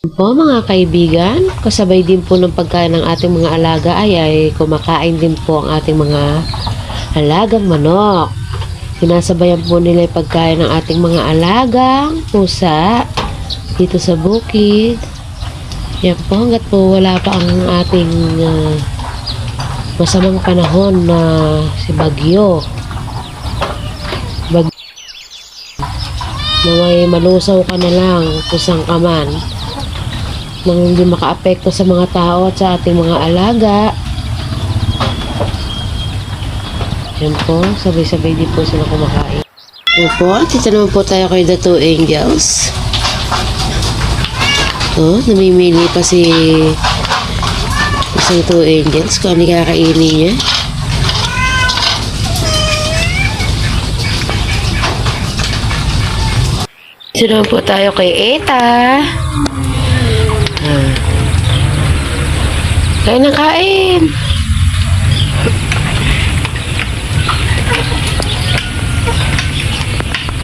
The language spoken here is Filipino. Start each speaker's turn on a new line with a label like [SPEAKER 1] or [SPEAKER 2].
[SPEAKER 1] Po mga kaibigan, kasabay din po ng pagkain ng ating mga alaga ay ay kumakain din po ang ating mga alagang manok. Sinasabayan po nila yung pagkain ng ating mga alagang pusa dito sa bukid. Yan po hanggat po wala pa ang ating ah, masamang panahon na si Bagyo. Bag na malusaw ka na lang kusang ka nang hindi makaapekto sa mga tao at sa ating mga alaga. Yan po, sabay-sabay din po sila kumakain. Yan po, dito naman po tayo kay The Two Angels. Oh, namimili pa si isang Two Angels kung ano kakainin niya. Dito naman po tayo kay Eta. Kain ng kain.